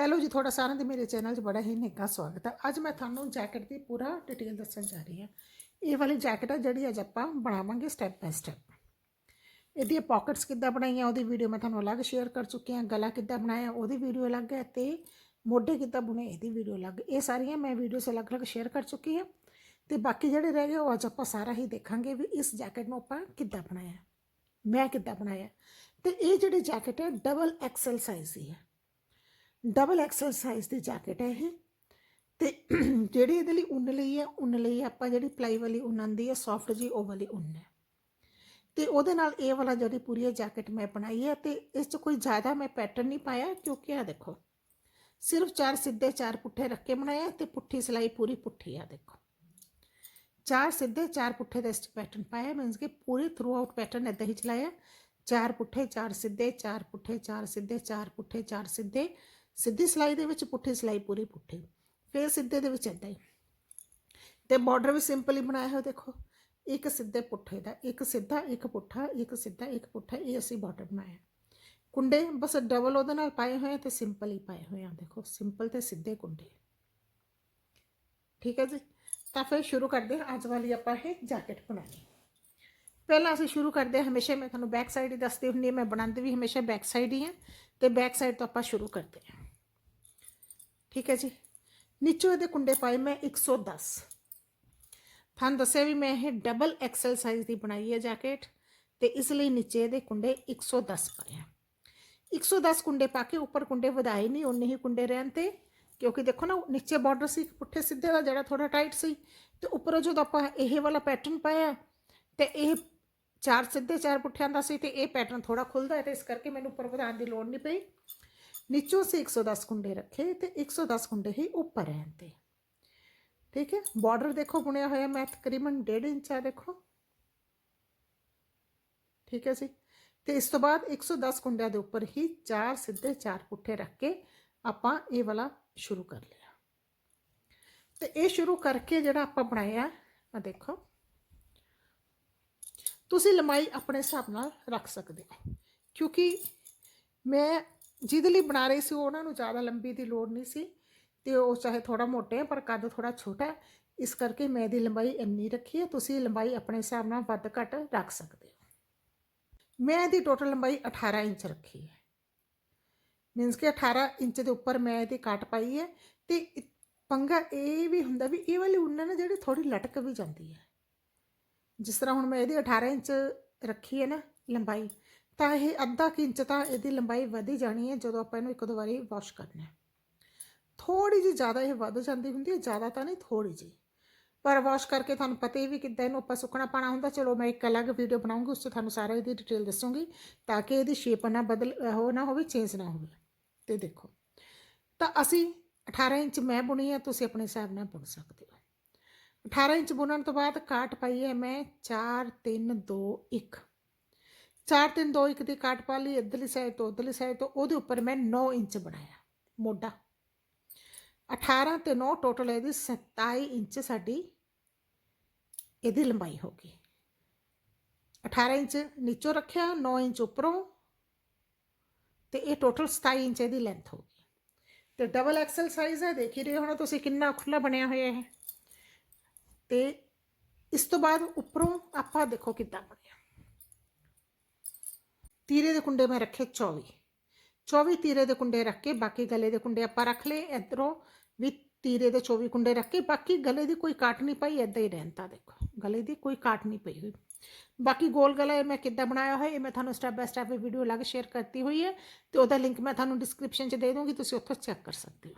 Hello ਜੀ, ਤੁਹਾਡਾ ਸਾਰਿਆਂ ਦੇ ਮੇਰੇ ਚੈਨਲ 'ਚ ਬੜਾ ਹੀ ਨਿੱਘਾ ਸਵਾਗਤ ਹੈ। ਅੱਜ ਮੈਂ ਤੁਹਾਨੂੰ ਜੈਕਟ ਦੀ ਪੂਰਾ ਡਿਟੇਲ ਦੱਸਣ ਜਾ ਰਹੀ ਹਾਂ। ਇਹ ਵਾਲੀ ਜੈਕਟ ਹੈ ਜਿਹੜੀ ਅੱਜ ਆਪਾਂ ਬਣਾਵਾਂਗੇ ਸਟੈਪ ਬਾਈ ਸਟੈਪ ਇਹਦੀਆਂ ਪਾਕਟਸ ਕਿੱਦਾਂ ਬਣਾਈਆਂ, ਉਹਦੀ ਵੀਡੀਓ ਮੈਂ ਤੁਹਾਨੂੰ ਅਲੱਗ ਸ਼ੇਅਰ ਕਰ ਚੁੱਕੀ ਹਾਂ। ਗਲਾ ਕਿੱਦਾਂ ਬਣਾਇਆ, ਉਹਦੀ ਵੀਡੀਓ ਅਲੱਗ ਹੈ ਤੇ ਮੋਢੇ ਕਿੱਦਾਂ ਬੁਣੇ, ਇਹਦੀ ਵੀਡੀਓ ਅਲੱਗ। ਇਹ ਸਾਰੀਆਂ ਮੈਂ ਵੀਡੀਓਸ ਅਲੱਗ-ਅਲੱਗ ਸ਼ੇਅਰ ਕਰ ਚੁੱਕੀ ਹਾਂ। ਤੇ ਬਾਕੀ ਜਿਹੜੇ ਰਹਿ ਗਏ, ਉਹ ਅੱਜ ਆਪਾਂ ਸਾਰਾ ਹੀ ਦੇਖਾਂਗੇ ਵੀ ਇਸ ਜੈਕਟ ਨੂੰ ਆਪਾਂ ਕਿੱਦਾਂ ਬਣਾਇਆ, ਮੈਂ ਕਿੱਦਾਂ ਬਣਾਇਆ। ਤੇ ਇਹ ਜਿਹੜੀ ਜੈਕਟ ਹੈ ਡਬਲ ਐਕਸਲ ਸਾਈਜ਼ ਦੀ ਹੈ। ਡਬਲ ਐਕਸਲ ਸਾਈਜ਼ ਦੀ ਜੈਕਟ ਹੈ ਇਹ ਤੇ ਜਿਹੜੀ ਇਹਦੇ ਲਈ ਉੱਨ ਲਈ ਹੈ ਉੱਨ ਲਈ ਆਪਾਂ ਜਿਹੜੀ ਪਲਾਈ ਵਾਲੀ ਉੱਨ ਆਂਦੀ ਹੈ ਸੌਫਟ ਜੀ ਉਹ ਵਾਲੀ ਉੱਨ ਹੈ ਤੇ ਉਹਦੇ ਨਾਲ ਇਹ ਵਾਲਾ ਜਿਹੜੀ ਪੂਰੀ ਇਹ ਜੈਕਟ ਮੈਂ ਬਣਾਈ ਹੈ ਤੇ ਇਸ 'ਚ ਕੋਈ ਜ਼ਿਆਦਾ ਮੈਂ ਪੈਟਰਨ ਨਹੀਂ ਪਾਇਆ ਕਿਉਂਕਿ ਆ ਦੇਖੋ ਸਿਰਫ ਚਾਰ ਸਿੱਧੇ ਚਾਰ ਪੁੱਠੇ ਰੱਖ ਕੇ ਬਣਾਇਆ ਤੇ ਪੁੱਠੀ ਸਿਲਾਈ ਪੂਰੀ ਪੁੱਠੀ ਆ ਦੇਖੋ ਚਾਰ ਸਿੱਧੇ ਚਾਰ ਪੁੱਠੇ ਦਾ ਇਸ 'ਚ ਪੈਟਰਨ ਪਾਇਆ ਮੀਨਸ ਕਿ ਪੂਰੀ ਥਰੂ ਆਊਟ ਪੈਟਰਨ ਇਦਾਂ ਹੀ ਚਲਾਇਆ। ਚਾਰ ਪੁੱਠੇ, ਚਾਰ ਸਿੱਧੇ, ਚਾਰ ਪੁੱਠੇ, ਚਾਰ ਸਿੱਧੇ, ਚਾਰ ਪੁੱਠੇ, ਚਾਰ ਸਿੱਧੇ। ਸਿੱਧੀ ਸਿਲਾਈ ਦੇ ਵਿੱਚ ਪੁੱਠੀ ਸਿਲਾਈ ਪੂਰੀ ਪੁੱਠੀ। ਫਿਰ ਸਿੱਧੇ ਦੇ ਵਿੱਚ ਇਦਾਂ ਹੀ। ਤੇ ਬਾਰਡਰ ਵੀ ਸਿੰਪਲ ਹੀ ਬਣਾਇਆ ਹੋਇਆ ਦੇਖੋ। ਇੱਕ ਸਿੱਧੇ ਪੁੱਠੇ ਦਾ, ਇੱਕ ਸਿੱਧਾ, ਇੱਕ ਪੁੱਠਾ, ਇੱਕ ਸਿੱਧਾ, ਇੱਕ ਪੁੱਠਾ, ਇਹ ਅਸੀਂ ਬਾਰਡਰ ਬਣਾਇਆ। ਕੁੰਡੇ ਬਸ ਡਬਲ ਉਹਦੇ ਨਾਲ ਪਾਏ ਹੋਏ ਆ ਤੇ ਸਿੰਪਲ ਹੀ ਪਾਏ ਹੋਏ ਆ, ਦੇਖੋ। ਸਿੰਪਲ ਤੇ ਸਿੱਧੇ ਕੁੰਡੇ। ਠੀਕ ਹੈ ਜੀ? ਤਾਂ ਫਿਰ ਸ਼ੁਰੂ ਕਰਦੇ ਹਾਂ। ਅੱਜ ਵਾਲੀ ਆਪਾਂ ਇਹ ਜੈਕਟ ਬਣਾਉਣੀ। ਪਹਿਲਾਂ ਅਸੀਂ ਸ਼ੁਰੂ ਕਰਦੇ ਹਾਂ। ਹਮੇਸ਼ਾ ਮੈਂ ਤੁਹਾਨੂੰ ਬੈਕ ਸਾਈਡ ਹੀ ਦੱਸਦੀ ਹੁੰਦੀ ਹਾਂ। ਮੈਂ ਬਣਾਉਂਦੀ ਵੀ ਹਮੇਸ਼ਾ ਬੈਕ ਸਾਈਡ ਹੀ ਹਾਂ। ਤੇ ਬੈਕ ਸਾਈਡ ਤੋਂ ਆਪਾਂ ਸ਼ੁਰੂ ਕਰਦੇ ਹਾਂ। ਠੀਕ ਹੈ ਜੀ। ਨੀਚੋਂ ਇਹਦੇ ਕੁੰਡੇ ਪਾਏ ਮੈਂ 110 ਤੁਹਾਨੂੰ ਦੱਸਿਆ ਵੀ ਮੈਂ ਇਹ ਡਬਲ ਐਕਸਲ ਸਾਈਜ਼ ਦੀ ਬਣਾਈ ਹੈ ਜੈਕਟ ਤੇ ਇਸ ਲਈ ਨੀਚੇ ਇਹਦੇ ਕੁੰਡੇ 110 ਪਾਏ ਆ। 110 ਕੁੰਡੇ ਪਾ ਕੇ ਉੱਪਰ ਕੁੰਡੇ ਵਧਾਏ ਨਹੀਂ ਉਨੇ ਹੀ ਕੁੰਡੇ ਰਹਿਣ ਤੇ, ਕਿਉਂਕਿ ਦੇਖੋ ਨਾ, ਨੀਚੇ ਬਾਰਡਰ ਸੀ, ਪੁੱਠੇ ਸਿੱਧੇ ਦਾ ਜਿਹੜਾ ਥੋੜਾ ਟਾਈਟ ਸੀ, ਤੇ ਉੱਪਰੋਂ ਜਦੋਂ ਆਪਾਂ ਇਹ ਵਾਲਾ ਪੈਟਰਨ ਪਾਇਆ, ਤੇ ਇਹ ਚਾਰ ਸਿੱਧੇ ਚਾਰ ਪੁੱਠਿਆਂ ਦਾ ਸੀ ਤੇ ਇਹ ਪੈਟਰਨ ਥੋੜਾ ਖੁੱਲਦਾ ਹੈ ਤੇ ਇਸ ਕਰਕੇ ਮੈਨੂੰ ਉੱਪਰ ਵਧਾਉਣ ਦੀ ਲੋੜ ਨਹੀਂ ਪਈ। ਨੀਚੋਂ ਸੇ 110 ਕੁੰਡੇ ਰੱਖੇ ਤੇ 110 ਕੁੰਡੇ ਹੀ ਉੱਪਰ ਰਹਿਣ ਤੇ ਠੀਕ ਹੈ ਬਾਰਡਰ ਦੇਖੋ ਬੁਣਿਆ ਹੋਇਆ ਮੈਂ ਤਕਰੀਬਨ 1.5 ਇੰਚ ਆ ਦੇਖੋ ਠੀਕ ਹੈ ਜੀ ਤੇ ਇਸ ਤੋਂ ਬਾਅਦ 110 ਕੁੰਡਿਆਂ ਦੇ ਉੱਪਰ ਹੀ ਚਾਰ ਸਿੱਧੇ ਚਾਰ ਪੁੱਠੇ ਰੱਖ ਕੇ ਆਪਾਂ ਇਹ ਵਾਲਾ ਸ਼ੁਰੂ ਕਰ ਲਿਆ ਤੇ ਇਹ ਸ਼ੁਰੂ ਕਰਕੇ ਜਿਹੜਾ ਆਪਾਂ ਬਣਾਇਆ ਆ ਦੇਖੋ ਤੁਸੀਂ ਲੰਬਾਈ ਆਪਣੇ ਹਿਸਾਬ ਨਾਲ ਰੱਖ ਸਕਦੇ ਹੋ ਕਿਉਂਕਿ ਮੈਂ ਜਿਹਦੇ ਲਈ ਬਣਾ ਰਹੇ ਸੀ ਉਹਨਾਂ ਨੂੰ ਜ਼ਿਆਦਾ ਲੰਬੀ ਦੀ ਲੋੜ ਨਹੀਂ ਸੀ ਤੇ ਉਹ ਚਾਹੇ ਥੋੜਾ ਮੋਟੇ ਹੈ ਪਰ ਕੱਦ ਥੋੜਾ ਛੋਟਾ ਹੈ। ਇਸ ਕਰਕੇ ਮੈਂ ਇਹਦੀ ਲੰਬਾਈ ਇੰਨੀ ਰੱਖੀ ਹੈ, ਤੁਸੀਂ ਲੰਬਾਈ ਆਪਣੇ ਹਿਸਾਬ ਨਾਲ ਵੱਧ ਘੱਟ ਰੱਖ ਸਕਦੇ ਹੋ। ਮੈਂ ਇਹਦੀ ਟੋਟਲ ਲੰਬਾਈ 18 ਇੰਚ ਰੱਖੀ ਹੈ। ਮੀਨਸ ਕਿ 18 ਇੰਚ ਦੇ ਉੱਪਰ ਮੈਂ ਇਹਦੀ ਕੱਟ ਪਾਈ ਹੈ ਤੇ ਪੰਗਾ ਇਹ ਵੀ ਹੁੰਦਾ ਵੀ ਇਹ ਵਾਲੀ ਉੱਨ ਨਾ ਜਿਹੜੀ ਥੋੜੀ ਲਟਕ ਵੀ ਜਾਂਦੀ ਹੈ। ਜਿਸ ਤਰ੍ਹਾਂ ਹੁਣ ਮੈਂ ਇਹਦੀ 18 ਇੰਚ ਰੱਖੀ ਹੈ ਨਾ ਲੰਬਾਈ ਤਾਂ ਇਹ ਅੱਧਾ ਕੁ ਇੰਚ ਤਾਂ ਇਹਦੀ ਲੰਬਾਈ ਵਧੀ ਜਾਣੀ ਹੈ ਜਦੋਂ ਆਪਾਂ ਇਹਨੂੰ ਇੱਕ ਦੋ ਵਾਰੀ ਵਾਸ਼ ਕਰਨਾ ਹੈ। ਥੋੜੀ ਜਿਹੀ ਜ਼ਿਆਦਾ ਇਹ ਵੱਧ ਜਾਂਦੀ ਹੁੰਦੀ ਹੈ, ਜ਼ਿਆਦਾ ਤਾਂ ਨਹੀਂ ਥੋੜੀ ਜਿਹੀ। ਪਰ ਵਾਸ਼ ਕਰਕੇ ਤੁਹਾਨੂੰ ਪਤਾ ਹੀ ਵੀ ਕਿੱਦਾਂ ਇਹਨੂੰ ਆਪਾਂ ਸੁੱਕਣਾ ਪਾਣਾ ਹੁੰਦਾ। ਚਲੋ ਮੈਂ ਇੱਕ ਅਲੱਗ ਵੀਡੀਓ ਬਣਾਉਂਗੀ, ਉਸ 'ਚ ਤੁਹਾਨੂੰ ਸਾਰਾ ਇਹਦੀ ਡਿਟੇਲ ਦੱਸੂਗੀ ਤਾਂ ਕਿ ਇਹਦੀ ਸ਼ੇਪ ਨਾ ਬਦਲ ਹੋ ਨਾ ਹੋਵੇ ਚੇਂਜ ਨਾ ਹੋਵੇ। ਤੇ ਦੇਖੋ, ਤਾਂ ਅਸੀਂ 18 ਇੰਚ ਮੈਂ ਬੁਣੀ ਹੈ, ਤੁਸੀਂ ਆਪਣੇ ਹਿਸਾਬ ਨਾਲ ਬੁਣ ਸਕਦੇ ਹੋ। 18 ਇੰਚ ਬੁਣਨ ਤੋਂ ਬਾਅਦ ਕਾਟ ਪਾਈ ਹੈ ਮੈਂ 4 3 2 1 4 3 2 1 ਦੀ ਕਾਟ ਪਾ ਲਈ ਇੱਧਰਲੀ ਸਾਈਡ ਤੋਂ ਉੱਧਰਲੀ ਸਾਈਡ ਤੋਂ ਉਹਦੇ ਉੱਪਰ ਮੈਂ 9 ਇੰਚ ਬਣਾਇਆ ਮੋਢਾ 18 ਤੇ 9 ਟੋਟਲ ਇਹਦੀ 27 ਇੰਚ ਸਾਡੀ ਇਹਦੀ ਲੰਬਾਈ ਹੋ ਗਈ 18 ਇੰਚ ਨੀਚੋਂ ਰੱਖਿਆ 9 ਇੰਚ ਉੱਪਰੋਂ ਤੇ ਇਹ ਟੋਟਲ 27 ਇੰਚ ਇਹਦੀ ਲੈਂਥ ਹੋ ਗਈ ਤੇ ਡਬਲ ਐਕਸਲ ਸਾਈਜ਼ ਹੈ ਦੇਖ ਹੀ ਰਹੇ ਹੋ ਤੁਸੀਂ ਕਿੰਨਾ ਖੁੱਲਾ ਬਣਿਆ ਹੋਇਆ ਹੈ ਤੇ ਇਸ ਤੋਂ ਬਾਅਦ ਉੱਪਰੋਂ ਆਪਾਂ ਦੇਖੋ ਕਿੱਦਾਂ ਬਣਿਆ ਤੀਰੇ ਦੇ ਕੁੰਡੇ ਮੈਂ ਰੱਖੇ 24 24 ਤੀਰੇ ਦੇ ਕੁੰਡੇ ਰੱਖ ਕੇ ਬਾਕੀ ਗਲੇ ਦੇ ਕੁੰਡੇ ਆਪਾਂ ਰੱਖ ਲਏ ਇਧਰੋਂ ਵੀ ਤੀਰੇ ਦੇ 24 ਕੁੰਡੇ ਰੱਖ ਕੇ ਬਾਕੀ ਗਲੇ ਦੀ ਕੋਈ ਕਾਟ ਨਹੀਂ ਪਾਈ ਇਦਾਂ ਹੀ ਰਹਿੰਦਾ ਦੇਖੋ ਗਲੇ ਦੀ ਕੋਈ ਕਾਟ ਨਹੀਂ ਪਈ ਹੋਈ ਬਾਕੀ ਗੋਲ ਗਲਾ ਇਹ ਮੈਂ ਕਿੱਦਾਂ ਬਣਾਇਆ ਹੋਇਆ ਇਹ ਮੈਂ ਤੁਹਾਨੂੰ ਸਟੈਪ ਬਾय ਸਟੈਪ ਵੀਡੀਓ ਅਲੱਗ ਸ਼ੇਅਰ ਕਰਤੀ ਹੋਈ ਹੈ ਤੇ ਉਹਦਾ ਲਿੰਕ ਮੈਂ ਤੁਹਾਨੂੰ ਡਿਸਕ੍ਰਿਪਸ਼ਨ 'ਚ ਦੇ ਦੂੰਗੀ ਤੁਸੀਂ ਉੱਥੋਂ ਚੈੱਕ ਕਰ ਸਕਦੇ ਹੋ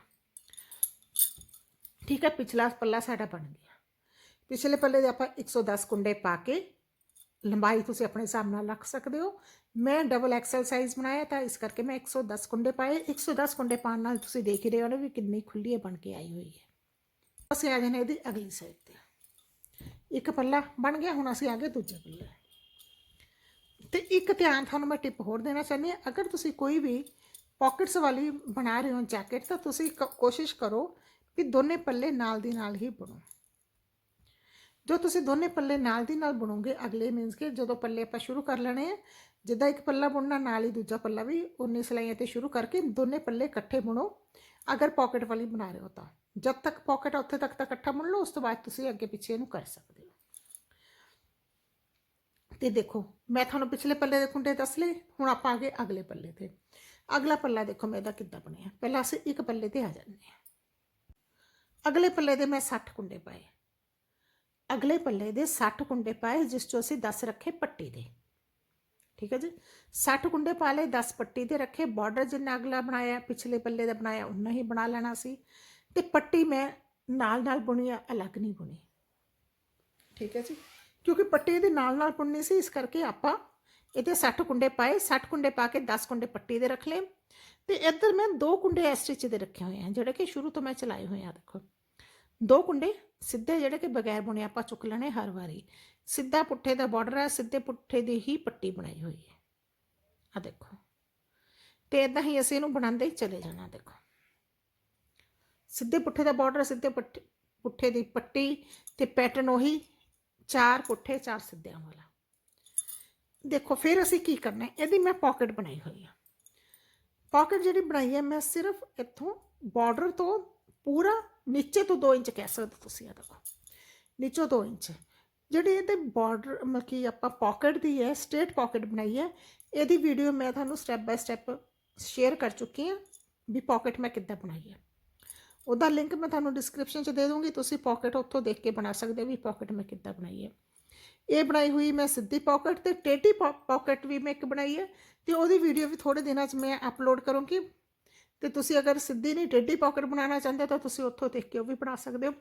ਠੀਕ ਹੈ ਪਿਛਲਾ ਪੱਲਾ ਸਾਡਾ ਬਣ ਗਿਆ ਪਿਛਲੇ ਪੱਲੇ ਦੇ ਆਪਾਂ 110 ਕੁੰਡੇ ਪਾ ਕੇ ਲੰਬਾਈ ਤੁਸੀਂ ਆਪਣੇ ਹਿਸਾਬ ਨਾਲ ਰੱਖ ਸਕਦੇ ਹੋ। ਮੈਂ ਡਬਲ ਐਕਸਲ ਸਾਈਜ਼ ਬਣਾਇਆ ਤਾਂ ਇਸ ਕਰਕੇ ਮੈਂ 110 ਕੁੰਡੇ ਪਾਏ। 110 ਕੁੰਡੇ ਪਾਉਣ ਨਾਲ ਤੁਸੀਂ ਦੇਖ ਹੀ ਰਹੇ ਹੋ ਨਾ ਵੀ ਕਿੰਨੀ ਖੁੱਲੀ ਬਣ ਕੇ ਆਈ ਹੋਈ ਹੈ। ਅਸੀਂ ਆ ਜਾਣੇ ਇਹਦੀ ਅਗਲੀ ਸਾਈਡ ਤੇ। ਇੱਕ ਪੱਲਾ ਬਣ ਗਿਆ, ਹੁਣ ਅਸੀਂ ਆ ਗਏ ਦੂਜੇ ਪੱਲੇ। ਤੇ ਇੱਕ ਧਿਆਨ ਤੁਹਾਨੂੰ ਮੈਂ ਟਿਪ ਹੋਰ ਦੇਣਾ ਚਾਹੁੰਦੀ ਹਾਂ। ਅਗਰ ਤੁਸੀਂ ਕੋਈ ਵੀ ਪਾਕਟਸ ਵਾਲੀ ਬਣਾ ਰਹੇ ਹੋ ਜੈਕਟ ਤਾਂ ਤੁਸੀਂ ਕ- ਕੋਸ਼ਿਸ਼ ਕਰੋ ਵੀ ਦੋਨੇ ਪੱਲੇ ਨਾਲ ਦੀ ਨਾਲ ਹੀ ਬਣੋ। ਜੋ ਤੁਸੀਂ ਦੋਨੇ ਪੱਲੇ ਨਾਲ ਦੀ ਨਾਲ ਬੁਣੋਗੇ, ਅਗਲੇ ਮੀਨਸ ਕਿ ਜਦੋਂ ਪੱਲੇ ਆਪਾਂ ਸ਼ੁਰੂ ਕਰ ਲੈਣੇ ਆ, ਜਿੱਦਾਂ ਇੱਕ ਪੱਲਾ ਬੁਣਨਾ, ਨਾਲ ਹੀ ਦੂਜਾ ਪੱਲਾ ਵੀ ਉਨੀ ਸਲਾਈਆਂ ਤੇ ਸ਼ੁਰੂ ਕਰਕੇ ਦੋਨੇ ਪੱਲੇ ਇਕੱਠੇ ਬੁਣੋ। ਅਗਰ ਪਾਕਟ ਵਾਲੀ ਬਣਾ ਰਹੇ ਹੋ ਤਾਂ। ਜਦ ਤੱਕ ਪਾਕਟ ਉੱਥੇ ਤੱਕ ਤਾਂ ਇਕੱਠਾ ਬੁਣ ਲਓ, ਉਸ ਤੋਂ ਬਾਅਦ ਤੁਸੀਂ ਅੱਗੇ ਪਿੱਛੇ ਇਹਨੂੰ ਕਰ ਸਕਦੇ ਹੋ। ਤੇ ਦੇਖੋ, ਮੈਂ ਤੁਹਾਨੂੰ ਪਿਛਲੇ ਪੱਲੇ ਦੇ ਕੁੰਡੇ ਦੱਸ ਲਏ, ਹੁਣ ਆਪਾਂ ਆਗੇ ਅਗਲੇ ਪੱਲੇ ਤੇ। ਅਗਲਾ ਪੱਲਾ ਦੇਖੋ ਮੈਂ ਇਹਦਾ ਕਿੱਦਾਂ ਬਣਿਆ। ਪਹਿਲਾਂ ਅਸੀਂ ਇੱਕ ਪੱਲੇ ਤੇ ਆ ਜਾਂਦੇ ਹਾਂ। ਅਗਲੇ ਪੱਲੇ ਦੇ ਮੈਂ 60 ਕੁੰਡੇ ਪਾਏ। ਅਗਲੇ ਪੱਲੇ ਦੇ 60 ਕੁੰਡੇ ਪਾਏ, ਜਿਸ ਚੋਂ ਅਸੀਂ 10 ਰੱਖੇ ਪੱਟੀ ਦੇ। ਠੀਕ ਹੈ ਜੀ? 60 ਕੁੰਡੇ ਪਾ ਲਏ 10 ਪੱਟੀ ਦੇ ਰੱਖੇ ਬਾਰਡਰ ਜਿੰਨਾ ਅਗਲਾ ਬਣਾਇਆ, ਪਿਛਲੇ ਪੱਲੇ ਦਾ ਬਣਾਇਆ ਉਨਾ ਹੀ ਬਣਾ ਲੈਣਾ ਸੀ। ਤੇ ਪੱਟੀ ਮੈਂ ਨਾਲ ਨਾਲ ਬੁਣੀ ਆ, ਅਲੱਗ ਨਹੀਂ ਬੁਣੀ। ਠੀਕ ਹੈ ਜੀ? ਕਿਉਂਕਿ ਪੱਟੀ ਦੇ ਨਾਲ ਨਾਲ ਬੁਣਨੀ ਸੀ, ਇਸ ਕਰਕੇ ਆਪਾਂ ਇਹਦੇ 60 ਕੁੰਡੇ ਪਾਏ 60 ਕੁੰਡੇ ਪਾ ਕੇ 10 ਕੁੰਡੇ ਪੱਟੀ ਦੇ ਰੱਖ ਲਏ। ਤੇ ਇੱਧਰ ਮੈਂ ਦੋ ਕੁੰਡੇ ਇਸ ਸਟਿਚ ਦੇ ਰੱਖੇ ਹੋਏ ਆ, ਜਿਹੜੇ ਕਿ ਸ਼ੁਰੂ ਤੋਂ ਮੈਂ ਚਲਾਏ ਹੋਏ ਆ, ਦੇਖੋ। ਦੋ ਕੁੰਡੇ ਸਿੱਧੇ ਜਿਹੜੇ ਕਿ ਬਗੈਰ ਬੁਣੇ ਆਪਾਂ ਚੁੱਕ ਲੈਣੇ ਹਰ ਵਾਰੀ। ਸਿੱਧਾ ਪੁੱਠੇ ਦਾ ਬਾਰਡਰ ਹੈ, ਸਿੱਧੇ ਪੁੱਠੇ ਦੀ ਹੀ ਪੱਟੀ ਬਣਾਈ ਹੋਈ ਹੈ। ਆ ਦੇਖੋ। ਤੇ ਇਦਾਂ ਹੀ ਅਸੀਂ ਇਹਨੂੰ ਬਣਾਉਂਦੇ ਹੀ ਚਲੇ ਜਾਣਾ, ਦੇਖੋ। ਸਿੱਧੇ ਪੁੱਠੇ ਦਾ ਬਾਰਡਰ ਸਿੱਧੇ ਪੁੱਠੇ ਪੁੱਠੇ ਦੀ ਪੱਟੀ ਤੇ ਪੈਟਰਨ ਉਹੀ ਚਾਰ ਪੁੱਠੇ ਚਾਰ ਸਿੱਧਿਆਂ ਵਾਲਾ। ਦੇਖੋ, ਫਿਰ ਅਸੀਂ ਕੀ ਕਰਨਾ ਹੈ? ਇਹਦੀ ਮੈਂ ਪਾਕਟ ਬਣਾਈ ਹੋਈ ਆ। ਪਾਕਟ ਜਿਹੜੀ ਬਣਾਈ ਹੈ, ਮੈਂ ਸਿਰਫ ਇੱਥੋਂ ਬਾਰਡਰ ਤੋਂ ਪੂਰਾ ਨੀਚੇ ਤੋਂ 2 ਇੰਚ ਕਹਿ ਸਕਦੇ ਤੁਸੀਂ ਆ ਦੇਖੋ ਨੀਚੋਂ 2 ਇੰਚ। ਜਿਹੜੀ ਇਹਦੇ ਬਾਰਡਰ ਮਤਲਬ ਕਿ ਆਪਾਂ ਪਾਕਟ ਦੀ ਹੈ ਸਟ੍ਰੇਟ ਪਾਕਟ ਬਣਾਈ ਹੈ, ਇਹਦੀ ਵੀਡੀਓ ਮੈਂ ਤੁਹਾਨੂੰ ਸਟੈਪ ਬਾਈ ਸਟੈਪ ਸ਼ੇਅਰ ਕਰ ਚੁੱਕੀ ਹਾਂ ਵੀ ਪਾਕਟ ਮੈਂ ਕਿੱਦਾਂ ਬਣਾਈ ਹੈ। ਉਹਦਾ ਲਿੰਕ ਮੈਂ ਤੁਹਾਨੂੰ ਡਿਸਕ੍ਰਿਪਸ਼ਨ 'ਚ ਦੇ ਦੂੰਗੀ, ਤੁਸੀਂ ਪਾਕਟ ਉੱਥੋਂ ਦੇਖ ਕੇ ਬਣਾ ਸਕਦੇ ਹੋ ਵੀ ਪਾਕਟ ਮੈਂ ਕਿੱਦਾਂ ਬਣਾਈ ਹੈ। ਇਹ ਬਣਾਈ ਹੋਈ ਮੈਂ ਸਿੱਧੀ ਪਾਕਟ ਤੇ ਟੇਢੀ ਪਾਕਟ ਵੀ ਮੈਂ ਇੱਕ ਬਣਾਈ ਹੈ ਤੇ ਉਹਦੀ ਵੀਡੀਓ ਵੀ ਥੋੜੇ ਦਿਨਾਂ 'ਚ ਮੈਂ ਅਪਲੋਡ ਕਰੂੰਗੀ। ਤੇ ਤੁਸੀਂ ਅਗਰ ਸਿੱਧੀ ਨਹੀਂ ਟੇਢੀ ਪਾਕਟ ਬਣਾਉਣਾ ਚਾਹੁੰਦੇ ਹੋ ਤਾਂ ਤੁਸੀਂ ਉੱਥੋਂ ਦੇਖ ਕੇ ਉਹ ਵੀ ਬਣਾ ਸਕਦੇ ਹੋ।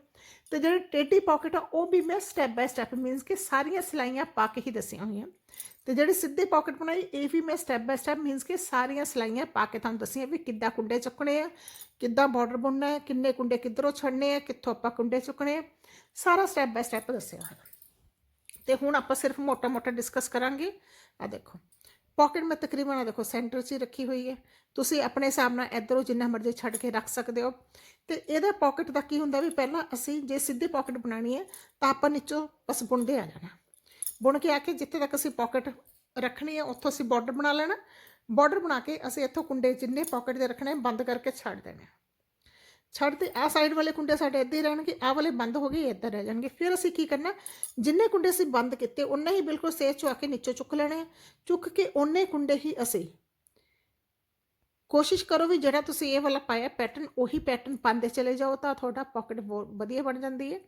ਤੇ ਜਿਹੜੇ ਟੇਢੀ ਪਾਕਟ ਆ, ਉਹ ਵੀ ਮੈਂ ਸਟੈਪ ਬਾਈ ਸਟੈਪ ਮੀਨਸ ਕਿ ਸਾਰੀਆਂ ਸਿਲਾਈਆਂ ਪਾ ਕੇ ਹੀ ਦੱਸੀਆਂ ਹੋਈਆਂ। ਤੇ ਜਿਹੜੀ ਸਿੱਧੀ ਪਾਕਟ ਬਣਾਈ, ਇਹ ਵੀ ਮੈਂ ਸਟੈਪ ਬਾਈ ਸਟੈਪ ਮੀਨਸ ਕਿ ਸਾਰੀਆਂ ਸਿਲਾਈਆਂ ਪਾ ਕੇ ਤੁਹਾਨੂੰ ਦੱਸੀਆਂ ਵੀ ਕਿੱਦਾਂ ਕੁੰਡੇ ਚੁੱਕਣੇ ਆ, ਕਿੱਦਾਂ ਬਾਰਡਰ ਬੁਣਨਾ ਹੈ, ਕਿੰਨੇ ਕੁੰਡੇ ਕਿੱਧਰੋਂ ਛੱਡਨੇ ਆ, ਕਿੱਥੋਂ ਆਪਾਂ ਕੁੰਡੇ ਚੁੱਕਣੇ ਆ, ਸਾਰਾ ਸਟੈਪ ਬਾਈ ਸਟੈਪ ਦੱਸਿਆ ਹੋਇਆ। ਤੇ ਹੁਣ ਆਪਾਂ ਸਿਰਫ ਮੋਟਾ-ਮੋਟਾ ਡਿਸਕਸ ਕਰਾਂਗੇ। ਆ ਦੇਖੋ। ਪਾਕਟ ਮੈਂ ਤਕਰੀਬਨ ਆ ਦੇਖੋ ਸੈਂਟਰ 'ਚ ਹੀ ਰੱਖੀ ਹੋਈ ਹੈ। ਤੁਸੀਂ ਆਪਣੇ ਹਿਸਾਬ ਨਾਲ ਇਧਰੋਂ ਜਿੰਨਾ ਮਰਜ਼ੀ ਛੱਡ ਕੇ ਰੱਖ ਸਕਦੇ ਹੋ। ਤੇ ਇਹਦਾ ਪਾਕਟ ਦਾ ਕੀ ਹੁੰਦਾ ਵੀ ਪਹਿਲਾਂ ਅਸੀਂ ਜੇ ਸਿੱਧੀ ਪਾਕਟ ਬਣਾਣੀ ਹੈ, ਤਾਂ ਆਪਾਂ ਨੀਚੋਂ ਬਸ ਬੁਣਦੇ ਆ ਜਾਣਾ। ਬੁਣ ਕੇ ਆ ਕੇ ਜਿੱਥੇ ਤੱਕ ਅਸੀਂ ਪਾਕਟ ਰੱਖਣੀ ਹੈ, ਉੱਥੋਂ ਅਸੀਂ ਬਾਰਡਰ ਬਣਾ ਲੈਣਾ। ਬਾਰਡਰ ਬਣਾ ਕੇ ਅਸੀਂ ਇੱਥੋਂ ਕੁੰਡੇ ਜਿੰਨੇ ਪਾਕਟ ਦੇ ਰੱਖਣੇ ਬੰਦ ਕਰਕੇ ਛੱਡ ਦੇਣੇ ਛੱਡ ਤੇ ਆ ਸਾਈਡ ਵਾਲੇ ਕੁੰਡੇ ਸਾਡੇ ਇੱਧਰ ਹੀ ਰਹਿਣਗੇ ਆ ਵਾਲੇ ਬੰਦ ਹੋ ਗਏ ਇੱਧਰ ਰਹਿ ਜਾਣਗੇ ਫਿਰ ਅਸੀਂ ਕੀ ਕਰਨਾ ਜਿੰਨੇ ਕੁੰਡੇ ਅਸੀਂ ਬੰਦ ਕੀਤੇ ਉਨੇ ਹੀ ਬਿਲਕੁਲ ਸੇਜ ਚੋਂ ਆ ਕੇ ਨੀਚੇ ਚੁੱਕ ਲੈਣੇ ਚੁੱਕ ਕੇ ਉਨੇ ਕੁੰਡੇ ਹੀ ਅਸੀਂ ਕੋਸ਼ਿਸ਼ ਕਰੋ ਵੀ ਜਿਹੜਾ ਤੁਸੀਂ ਇਹ ਵਾਲਾ ਪਾਇਆ ਪੈਟਰਨ ਉਹੀ ਪੈਟਰਨ ਪਾਉਂਦੇ ਚਲੇ ਜਾਓ ਤਾਂ ਤੁਹਾਡਾ ਪਾਕਟ ਬਹੁਤ ਵਧੀਆ ਬਣ ਜਾਂਦੀ ਹੈ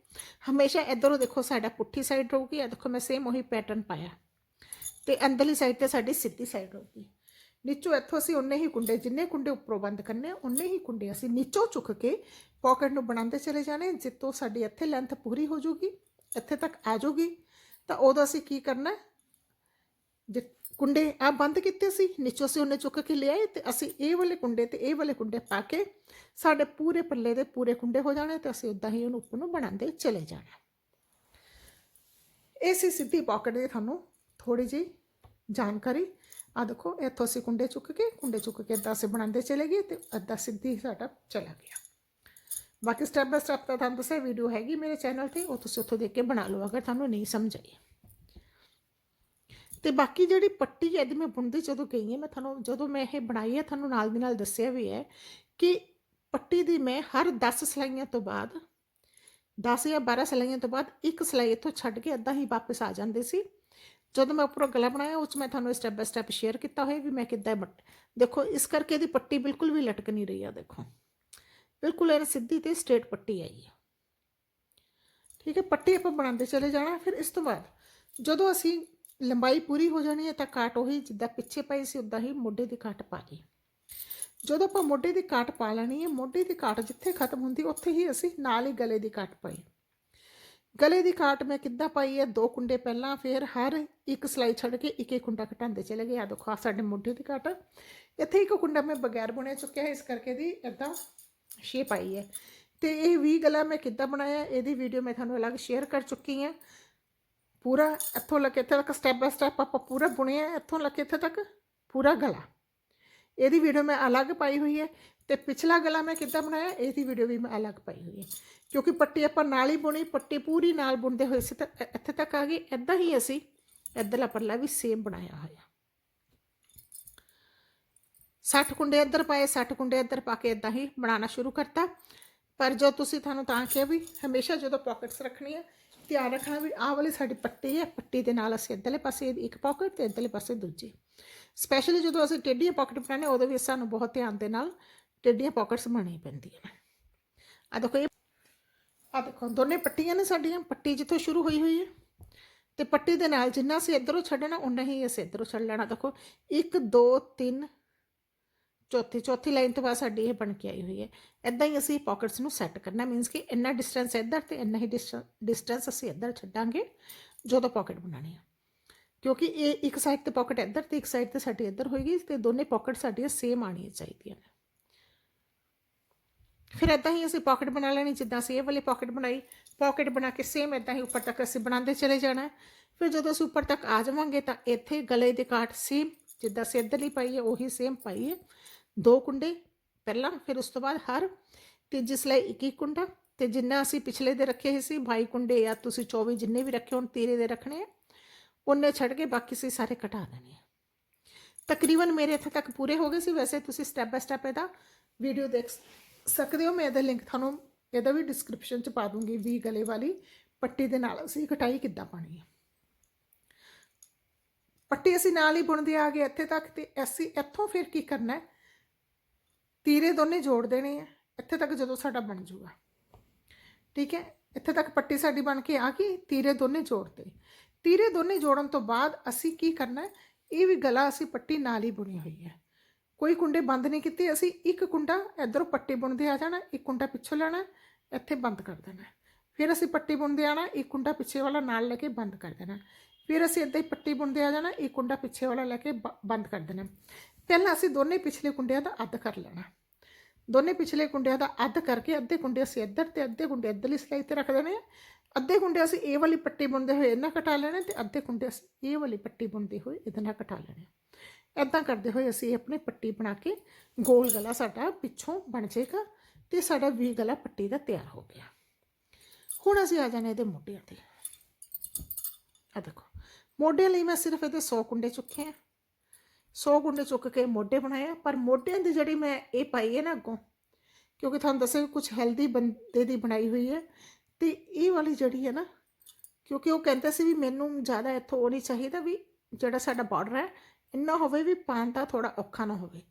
ਹਮੇਸ਼ਾ ਇਧਰੋਂ ਦੇਖੋ ਸਾਡਾ ਪੁੱਠੀ ਸਾਈਡ ਰਹੂਗੀ ਇਹ ਦੇਖੋ ਮੈਂ ਸੇਮ ਉਹੀ ਪੈਟਰਨ ਪਾਇਆ ਤੇ ਅੰਦਰਲੀ ਸਾਈਡ ਤੇ ਸਾਡੀ ਸਿੱਧੀ ਸਾਈਡ ਰਹੂਗੀ ਨੀਚੋਂ ਇੱਥੋਂ ਅਸੀਂ ਉਨੇ ਹੀ ਕੁੰਡੇ, ਜਿੰਨੇ ਕੁੰਡੇ ਉੱਪਰੋਂ ਬੰਦ ਕਰਨੇ ਉਨੇ ਹੀ ਕੁੰਡੇ ਅਸੀਂ ਨੀਚੋਂ ਚੁੱਕ ਕੇ ਪਾਕਟ ਨੂੰ ਬਣਾਉਂਦੇ ਚਲੇ ਜਾਣੇ। ਜਿੱਤੋਂ ਸਾਡੀ ਇੱਥੇ ਲੈਂਥ ਪੂਰੀ ਹੋ ਜੂਗੀ ਇੱਥੇ ਤੱਕ ਆ ਜੂਗੀ ਤਾਂ ਉਦੋਂ ਅਸੀਂ ਕੀ ਕਰਨਾ ਜੇ ਕੁੰਡੇ ਆ ਬੰਦ ਕੀਤੇ ਸੀ, ਨੀਚੋਂ ਅਸੀਂ ਉਹਨੇ ਚੁੱਕ ਕੇ ਲਿਆਏ ਤੇ ਅਸੀਂ ਇਹ ਵਾਲੇ ਕੁੰਡੇ ਤੇ ਇਹ ਵਾਲੇ ਕੁੰਡੇ ਪਾ ਕੇ ਸਾਡੇ ਪੂਰੇ ਪੱਲੇ ਦੇ ਪੂਰੇ ਕੁੰਡੇ ਹੋ ਜਾਣੇ ਤੇ ਅਸੀਂ ਉਦਾਂ ਹੀ ਉਹਨੂੰ ਉੱਪਰ ਨੂੰ ਬਣਾਉਂਦੇ ਚਲੇ ਜਾਣਾ ਇਹ ਸੀ ਸਿੱਧੀ ਪਾਕਟ ਦੀ ਤੁਹਾਨੂੰ ਥੋੜੀ ਜੀ ਜਾਣਕਾਰੀ। ਆ ਦੇਖੋ, ਇੱਥੋਂ ਅਸੀਂ ਕੁੰਡੇ ਚੁੱਕ ਕੇ, ਕੁੰਡੇ ਚੁੱਕ ਕੇ ਅੱਧਾ ਅਸੀਂ ਬਣਾਉਂਦੇ ਚਲੇ ਗਏ ਤੇ ਅੱਧਾ ਸਿੱਧੀ ਸਾਡਾ ਚਲਾ ਗਿਆ। ਬਾਕੀ ਸਟੈਪ ਬਾਈ ਸਟੈਪ ਤਾਂ ਤੁਹਾਨੂੰ ਦੱਸਿਆ ਵੀਡੀਓ ਹੈਗੀ ਮੇਰੇ ਚੈਨਲ ਤੇ, ਉਹ ਤੁਸੀਂ ਉੱਥੋਂ ਦੇਖ ਕੇ ਬਣਾ ਲਓ, ਅਗਰ ਤੁਹਾਨੂੰ ਨਹੀਂ ਸਮਝ ਆਈ। ਤੇ ਬਾਕੀ ਜਿਹੜੀ ਪੱਟੀ ਹੈ ਦੀ ਮੈਂ ਬੁਣਦੀ ਜਦੋਂ ਗਈ ਹੈ, ਮੈਂ ਤੁਹਾਨੂੰ, ਜਦੋਂ ਮੈਂ ਇਹ ਬਣਾਈ ਹੈ, ਤੁਹਾਨੂੰ ਨਾਲ ਦੀ ਨਾਲ ਦੱਸਿਆ ਵੀ ਹੈ ਕਿ ਪੱਟੀ ਦੀ ਮੈਂ ਹਰ 10 ਸਲਾਈਆਂ ਤੋਂ ਬਾਅਦ 10 ਜਾਂ 12 ਸਲਾਈਆਂ ਤੋਂ ਬਾਅਦ ਇੱਕ ਸਲਾਈ ਇੱਥੋਂ ਛੱਡ ਕੇ ਅੱਧਾ ਹੀ ਵਾਪਸ ਆ ਜਾਂਦੇ ਸੀ। ਜਦੋਂ ਮੈਂ ਉੱਪਰੋਂ ਗਲਾ ਬਣਾਇਆ, ਉਸ 'ਚ ਮੈਂ ਤੁਹਾਨੂੰ ਸਟੈਪ ਬਾਈ ਸਟੈਪ ਸ਼ੇਅਰ ਕੀਤਾ ਹੋਇਆ ਵੀ ਮੈਂ ਕਿੱਦਾਂ ਬਟ, ਦੇਖੋ, ਇਸ ਕਰਕੇ ਇਹਦੀ ਪੱਟੀ ਬਿਲਕੁਲ ਵੀ ਲਟਕ ਨਹੀਂ ਰਹੀ ਆ, ਦੇਖੋ। ਬਿਲਕੁਲ ਇਹ ਸਿੱਧੀ ਤੇ ਸਟ੍ਰੇਟ ਪੱਟੀ ਆਈ ਹੈ ਠੀਕ ਹੈ, ਪੱਟੀ ਆਪਾਂ ਬਣਾਉਂਦੇ ਚਲੇ ਜਾਣਾ, ਫਿਰ ਇਸ ਤੋਂ ਬਾਅਦ ਜਦੋਂ ਅਸੀਂ ਲੰਬਾਈ ਪੂਰੀ ਹੋ ਜਾਣੀ ਹੈ, ਤਾਂ ਕਾਟ ਉਹੀ ਜਿੱਦਾਂ ਪਿੱਛੇ ਪਈ ਸੀ ਉਦਾਂ ਹੀ ਮੋਢੇ ਦੀ ਕਾਟ ਪਾ ਲਈ। ਜਦੋਂ ਆਪਾਂ ਮੋਢੇ ਦੀ ਕਾਟ ਪਾ ਲੈਣੀ ਹੈ, ਮੋਢੇ ਦੀ ਕਾਟ ਜਿੱਥੇ ਖਤਮ ਹੁੰਦੀ, ਉੱਥੇ ਹੀ ਅਸੀਂ ਨਾਲ ਹੀ ਗਲੇ ਦੀ ਕਾਟ ਪਾਈ। ਗਲੇ ਦੀ ਕਾਟ ਮੈਂ ਕਿੱਦਾਂ ਪਾਈ ਹੈ? ਦੋ ਕੁੰਡੇ ਪਹਿਲਾਂ ਫਿਰ ਹਰ ਇੱਕ ਸਲਾਈ ਛੱਡ ਕੇ ਇੱਕ ਇੱਕ ਕੁੰਡਾ ਘਟਾਉਂਦੇ ਚਲੇ ਗਏ। ਆ ਦੇਖੋ, ਆਹ ਸਾਡੇ ਮੋਢੇ ਦੀ ਕਾਟ ਇੱਥੇ ਇੱਕ ਕੁੰਡਾ ਮੈਂ ਬਗੈਰ ਬੁਣਿਆ ਚੁੱਕਿਆ ਇਸ ਕਰਕੇ ਦੀ ਇਦਾਂ ਸ਼ੇਪ ਆਈ ਹੈ। ਤੇ ਇਹ ਵੀ ਗਲਾ ਮੈਂ ਕਿੱਦਾਂ ਬਣਾਇਆ, ਇਹਦੀ ਵੀਡੀਓ ਮੈਂ ਤੁਹਾਨੂੰ ਅਲੱਗ ਸ਼ੇਅਰ ਕਰ ਚੁੱਕੀ ਹਾਂ। ਪੂਰਾ ਇੱਥੋਂ ਲੱਗੇ, ਇੱਥੇ ਤੱਕ ਸਟੈਪ ਬਾਈ ਸਟੈਪ ਆਪਾਂ ਪੂਰਾ ਬੁਣਿਆ, ਇੱਥੋਂ ਲੱਗੇ, ਇੱਥੇ ਤੱਕ ਪੂਰਾ ਗਲਾ। ਇਹਦੀ ਵੀਡੀਓ ਮੈਂ ਅਲੱਗ ਪਾਈ ਹੋਈ ਹੈ। ਤੇ ਪਿਛਲਾ ਗਲਾ ਮੈਂ ਕਿੱਦਾਂ ਬਣਾਇਆ, ਇਹਦੀ ਵੀਡੀਓ ਵੀ ਮੈਂ ਅਲੱਗ ਪਾਈ ਹੋਈ ਹੈ। ਕਿਉਂਕਿ ਪੱਟੀ ਆਪਾਂ ਨਾਲ ਹੀ ਬੁਣੀ, ਪੱਟੀ ਪੂਰੀ ਨਾਲ ਬੁਣਦੇ ਹੋਏ ਸੀ ਤਾਂ ਇੱਥੇ ਤੱਕ ਆ ਗਈ। ਇਦਾਂ ਹੀ ਅਸੀਂ ਇੱਧਰਲਾ ਪੱਲਾ ਵੀ ਸੇਮ ਬਣਾਇਆ ਹੋਇਆ। 60 ਕੁੰਡੇ ਇੱਧਰ ਪਾਏ 60 ਕੁੰਡੇ ਇੱਧਰ ਪਾ ਕੇ ਇਦਾਂ ਹੀ ਬਣਾਉਣਾ ਸ਼ੁਰੂ ਕਰਤਾ। ਪਰ ਜੋ ਤੁਸੀਂ ਤੁਹਾਨੂੰ ਤਾਂ ਕਿਹਾ ਵੀ ਹਮੇਸ਼ਾ ਜਦੋਂ ਪਾਕਟਸ ਰੱਖਣੀ ਹੈ ਧਿਆਨ ਰੱਖਣਾ ਵੀ ਆਹ ਵਾਲੀ ਸਾਡੀ ਪੱਟੀ ਹੈ, ਪੱਟੀ ਦੇ ਨਾਲ ਅਸੀਂ ਇੱਧਰਲੇ ਪਾਸੇ ਇੱਕ ਪਾਕਟ ਤੇ ਇੱਧਰਲੇ ਪਾਸੇ ਦੂਜੀ। ਸਪੈਸ਼ਲੀ ਜਦੋਂ ਅਸੀਂ ਟੇਢੀਆਂ ਪਾਕਟ ਬਣਾਉਂਦੇ ਉਦੋਂ ਵੀ ਸਾਨੂੰ ਬਹੁਤ ਧਿਆਨ ਦੇ ਨਾਲ ਟੇਢੀਆਂ ਪਾਕਟਸ ਬਣਾਉਣੀ ਪੈਂਦੀਆਂ ਨੇ। ਆ ਦੇਖੋ ਇਹ ਆ ਦੇਖੋ, ਦੋਨੇ ਪੱਟੀਆਂ ਨੇ ਸਾਡੀਆਂ। ਪੱਟੀ ਜਿੱਥੋਂ ਸ਼ੁਰੂ ਹੋਈ ਹੋਈ ਹੈ ਤੇ ਪੱਟੀ ਦੇ ਨਾਲ ਜਿੰਨਾ ਅਸੀਂ ਇੱਧਰੋਂ ਛੱਡਣਾ ਉਨਾ ਹੀ ਅਸੀਂ ਇੱਧਰੋਂ ਛੱਡ ਲੈਣਾ। ਦੇਖੋ 1 2 3 ਚੌਥੀ ਚੌਥੀ ਲਾਈਨ ਤੋਂ ਬਾਅਦ ਸਾਡੀ ਇਹ ਬਣ ਕੇ ਆਈ ਹੋਈ ਹੈ। ਇਦਾਂ ਹੀ ਅਸੀਂ ਪਾਕਟਸ ਨੂੰ ਸੈੱਟ ਕਰਨਾ। ਮੀਨਸ ਕਿ ਇੰਨਾ ਡਿਸਟੈਂਸ ਇੱਧਰ ਤੇ ਇੰਨਾ ਹੀ ਡਿਸਟੈਂਸ ਅਸੀਂ ਇੱਧਰ ਛੱਡਾਂਗੇ, ਜਦੋਂ ਪਾਕਟ ਬਣਾਉਣੀ ਹੈ ਕਿਉਂਕਿ ਇਹ ਇੱਕ ਸਾਈਡ ਤੇ ਪਾਕਟ ਇੱਧਰ ਤੇ ਇੱਕ ਸਾਈਡ ਤੇ ਸਾਡੀ ਇੱਧਰ ਹੋਏਗੀ ਤੇ ਦੋਨੇ ਪਾਕਟ ਸਾਡੀਆਂ ਸੇਮ ਆਣੀਆਂ ਚਾਹੀਦੀਆਂ ਨੇ। ਫਿਰ ਇਦਾਂ ਹੀ ਅਸੀਂ ਪਾਕਟ ਬਣਾ ਲੈਣੀ, ਜਿੱਦਾਂ ਅਸੀਂ ਇਹ ਵਾਲੀ ਪਾਕਟ ਬਣਾਈ ਪਾਕਟ ਬਣਾ ਕੇ ਸੇਮ ਇਦਾਂ ਹੀ ਉੱਪਰ ਤੱਕ ਅਸੀਂ ਬਣਾਉਂਦੇ ਚਲੇ ਜਾਣਾ ਫਿਰ ਜਦੋਂ ਅਸੀਂ ਉੱਪਰ ਤੱਕ ਆ ਜਾਵਾਂਗੇ ਤਾਂ ਇੱਥੇ ਗਲੇ ਦੇ ਕਾਟ ਸੇਮ ਜਿੱਦਾਂ ਅਸੀਂ ਇੱਧਰਲੀ ਪਾਈ ਹੈ, ਉਹੀ ਸੇਮ ਪਾਈ ਹੈ। ਦੋ ਕੁੰਡੇ ਪਹਿਲਾਂ, ਫਿਰ ਉਸ ਤੋਂ ਬਾਅਦ ਹਰ ਤੀਜੀ ਸਲਾਈ ਇੱਕ ਇੱਕ ਕੁੰਡਾ, ਤੇ ਜਿੰਨਾ ਅਸੀਂ ਪਿਛਲੇ ਦੇ ਰੱਖੇ ਸੀ 22 ਕੁੰਡੇ ਜਾਂ ਤੁਸੀਂ 24 ਜਿੰਨੇ ਵੀ ਰੱਖੇ ਹੋਣ, ਤੀਰੇ ਦੇ ਰੱਖਣੇ ਆ ਉਹਨੇ ਛੱਡ ਕੇ ਬਾਕੀ ਸੀ ਸਾਰੇ ਘਟਾ ਦੇਣੇ ਆ ਤਕਰੀਬਨ ਮੇਰੇ ਇੱਥੇ ਤੱਕ ਪੂਰੇ ਹੋ ਗਏ ਸੀ। ਵੈਸੇ ਤੁਸੀਂ ਸਟੈਪ ਬਾय ਸਟੈਪ ਇਹਦਾ ਵੀਡੀਓ ਦੇਖ ਸਕਦੇ ਹੋ, ਮੈਂ ਇਹਦਾ ਲਿੰਕ ਤੁਹਾਨੂੰ ਇਹਦਾ ਵੀ ਡਿਸਕ੍ਰਿਪਸ਼ਨ ਚ ਪਾ ਦੂੰਗੀ, ਵੀ ਗਲੇ ਵਾਲੀ ਪੱਟੀ ਦੇ ਨਾਲ ਅਸੀਂ ਕਟਾਈ ਕਿੱਦਾਂ ਪਾਣੀ ਹੈ। ਪੱਟੀ ਅਸੀਂ ਨਾਲ ਹੀ ਬੁਣਦੇ ਆ ਗਏ ਇੱਥੇ ਤੱਕ ਤੇ ਅਸੀਂ ਇੱਥੋਂ ਫਿਰ ਕੀ ਕਰਨਾ ਹੈ? ਤੀਰੇ ਦੋਨੇ ਜੋੜ ਦੇਣੇ ਆ, ਇੱਥੇ ਤੱਕ ਜਦੋਂ ਸਾਡਾ ਬਣ ਜੂਗਾ ਠੀਕ ਹੈ? ਇੱਥੇ ਤੱਕ ਪੱਟੀ ਸਾਡੀ ਬਣ ਕੇ ਆ ਗਈ, ਤੀਰੇ ਦੋਨੇ ਜੋੜਤੇ ਤੀਰੇ ਦੋਨੇ ਜੋੜਨ ਤੋਂ ਬਾਅਦ ਅਸੀਂ ਕੀ ਕਰਨਾ ਇਹ ਵੀ ਗਲਾ ਅਸੀਂ ਪੱਟੀ ਨਾਲ ਹੀ ਬੁਣੀ ਹੋਈ ਹੈ। ਕੋਈ ਕੁੰਡੇ ਬੰਦ ਨਹੀਂ ਕੀਤੇ, ਅਸੀਂ ਇੱਕ ਕੁੰਡਾ ਇਧਰੋਂ ਪੱਟੀ ਬੁਣਦੇ ਆ ਜਾਣਾ, ਇੱਕ ਕੁੰਡਾ ਪਿੱਛੋਂ ਲੈਣਾ, ਇੱਥੇ ਬੰਦ ਕਰ ਦੇਣਾ। ਫਿਰ ਅਸੀਂ ਪੱਟੀ ਬੁਣਦੇ ਆਣਾ ਇੱਕ ਕੁੰਡਾ ਪਿੱਛੇ ਵਾਲਾ ਨਾਲ ਲੈ ਕੇ ਬੰਦ ਕਰ ਦੇਣਾ। ਫਿਰ ਅਸੀਂ ਇੱਦਾਂ ਹੀ ਪੱਟੀ ਬੁਣਦੇ ਆ ਜਾਣਾ, ਇੱਕ ਕੁੰਡਾ ਪਿੱਛੇ ਵਾਲਾ ਲੈ ਕੇ ਬੰਦ ਕਰ ਦੇਣਾ। ਪਹਿਲਾਂ ਅਸੀਂ ਦੋਨੇ ਪਿਛਲੇ ਕੁੰਡਿਆਂ ਦਾ ਅੱਧ ਕਰ ਲੈਣਾ। ਦੋਨੇ ਪਿਛਲੇ ਕੁੰਡਿਆਂ ਦਾ ਅੱਧ ਕਰਕੇ ਅੱਧੇ ਕੁੰਡੇ ਅਸੀਂ ਇੱਧਰ ਤੇ ਅੱਧੇ ਕੁੰਡੇ ਇੱਧਰਲੀ ਸਲਾਈ ਤੇ ਰੱਖ ਦੇਣੇ ਆ। ਅੱਧੇ ਕੁੰਡੇ ਅਸੀਂ ਇਹ ਵਾਲੀ ਪੱਟੀ ਬੁਣਦੇ ਹੋਏ ਇਹਨਾਂ ਕਟਾ ਲੈਣੇ ਤੇ ਅੱਧੇ ਕੁੰਡੇ ਅਸੀਂ ਇਹ ਵਾਲੀ ਪੱਟੀ ਬੁਣਦੇ ਹੋਏ ਇਹਦੇ ਨਾਲ ਕਟਾ ਲੈਣੇ ਇਦਾਂ ਕਰਦੇ ਹੋਏ ਅਸੀਂ ਆਪਣੀ ਪੱਟੀ ਬਣਾ ਕੇ ਗੋਲ ਗਲਾ ਸਾਡਾ ਪਿੱਛੋਂ ਬਣ ਜਾਏਗਾ ਤੇ ਸਾਡਾ ਵੀ ਗਲਾ ਪੱਟੀ ਦਾ ਤਿਆਰ ਹੋ ਗਿਆ। ਹੁਣ ਅਸੀਂ ਆ ਜਾਣੇ ਇਹਦੇ ਮੋਢਿਆਂ ਤੇ। ਆ ਦੇਖੋ, ਮੋਢਿਆਂ ਲਈ ਮੈਂ ਸਿਰਫ ਇਹਦੇ 100 ਕੁੰਡੇ ਚੁੱਕੇ ਆ। 100 ਕੁੰਡੇ ਚੁੱਕ ਕੇ ਮੋਢੇ ਬਣਾਏ ਆ, ਪਰ ਮੋਢਿਆਂ ਦੀ ਜਿਹੜੀ ਮੈਂ ਇਹ ਪਾਈ ਹੈ ਨਾ ਅੱਗੋਂ, ਕਿਉਂਕਿ ਤੁਹਾਨੂੰ ਦੱਸਿਆ ਕੁਝ ਹੈਲਦੀ ਬੰਦੇ ਦੀ ਬਣਾਈ ਹੋਈ ਹੈ, ਤੇ ਇਹ ਵਾਲੀ ਜਿਹੜੀ ਹੈ ਨਾ, ਕਿਉਂਕਿ ਉਹ ਕਹਿੰਦੇ ਸੀ ਵੀ ਮੈਨੂੰ ਜ਼ਿਆਦਾ ਇੱਥੋਂ ਉਹ ਨਹੀਂ ਚਾਹੀਦਾ ਵੀ ਜਿਹੜਾ ਸਾਡਾ ਬਾਰਡਰ ਹੈ ਇੰਨਾ ਹੋਵੇ ਵੀ ਪਾਣ ਤਾਂ ਥੋੜਾ ਔਖਾ ਨਾ ਹੋਵੇ।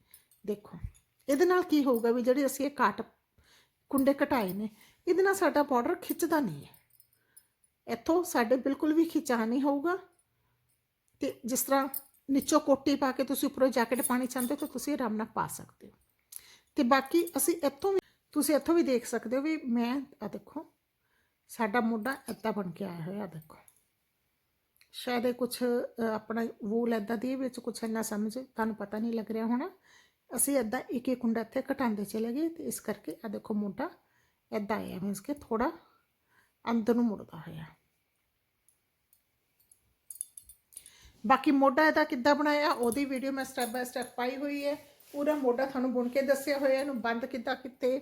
ਦੇਖੋ, ਇਹਦੇ ਨਾਲ ਕੀ ਹੋਊਗਾ ਵੀ ਜਿਹੜੇ ਅਸੀਂ ਇਹ ਕਾਟ ਕੁੰਡੇ ਘਟਾਏ ਨੇ, ਇਹਦੇ ਨਾਲ ਸਾਡਾ ਬਾਰਡਰ ਖਿੱਚਦਾ ਨਹੀਂ ਹੈ। ਇੱਥੋਂ ਸਾਡੇ ਬਿਲਕੁਲ ਵੀ ਖਿਚਾ ਨਹੀਂ ਹੋਊਗਾ। ਤੇ ਜਿਸ ਤਰ੍ਹਾਂ ਨੀਚੋਂ ਕੋਟੀ ਪਾ ਕੇ ਤੁਸੀਂ ਉੱਪਰੋਂ ਜੈਕਟ ਪਾਣੀ ਚਾਹੁੰਦੇ ਹੋ ਤਾਂ ਤੁਸੀਂ ਆਰਾਮ ਨਾਲ ਪਾ ਸਕਦੇ ਹੋ। ਤੇ ਬਾਕੀ ਅਸੀਂ ਇੱਥੋਂ ਵੀ, ਤੁਸੀਂ ਇੱਥੋਂ ਵੀ ਦੇਖ ਸਕਦੇ ਹੋ ਵੀ ਮੈਂ ਆ ਦੇਖੋ, ਸਾਡਾ ਮੋਢਾ ਇੱਦਾਂ ਬਣ ਕੇ ਆਇਆ ਹੋਇਆ ਆ ਦੇਖੋ। ਸ਼ਾਇਦ ਇਹ ਕੁਝ ਆਪਣਾ ਵੂਲ ਏਦਾਂ ਦੀ ਵਿੱਚ ਕੁਝ ਇੰਨਾ ਸਮਝ, ਤੁਹਾਨੂੰ ਪਤਾ ਨਹੀਂ ਲੱਗ ਰਿਹਾ ਹੋਣਾ। ਅਸੀਂ ਏਦਾਂ ਇੱਕ ਇੱਕ ਕੁੰਡਾ ਇੱਥੇ ਘਟਾਉਂਦੇ ਚਲੇ ਗਏ ਤੇ ਇਸ ਕਰਕੇ ਆ ਦੇਖੋ ਮੋਢਾ ਏਦਾਂ ਆਇਆ ਮੀਨਸ ਕਿ ਥੋੜਾ ਅੰਦਰ ਨੂੰ ਮੁੜਦਾ ਹੋਇਆ। ਬਾਕੀ ਮੋਢਾ ਇਹਦਾ ਕਿੱਦਾਂ ਬਣਾਇਆ, ਉਹਦੀ ਵੀਡੀਓ ਮੈਂ ਸਟੈਪ ਬਾਏ ਸਟੈਪ ਪਾਈ ਹੋਈ ਹੈ। ਪੂਰਾ ਮੋਢਾ ਤੁਹਾਨੂੰ ਬੁਣ ਕੇ ਦੱਸਿਆ ਹੋਇਆ, ਇਹਨੂੰ ਬੰਦ ਕਿੱਦਾਂ ਕੀਤੇ,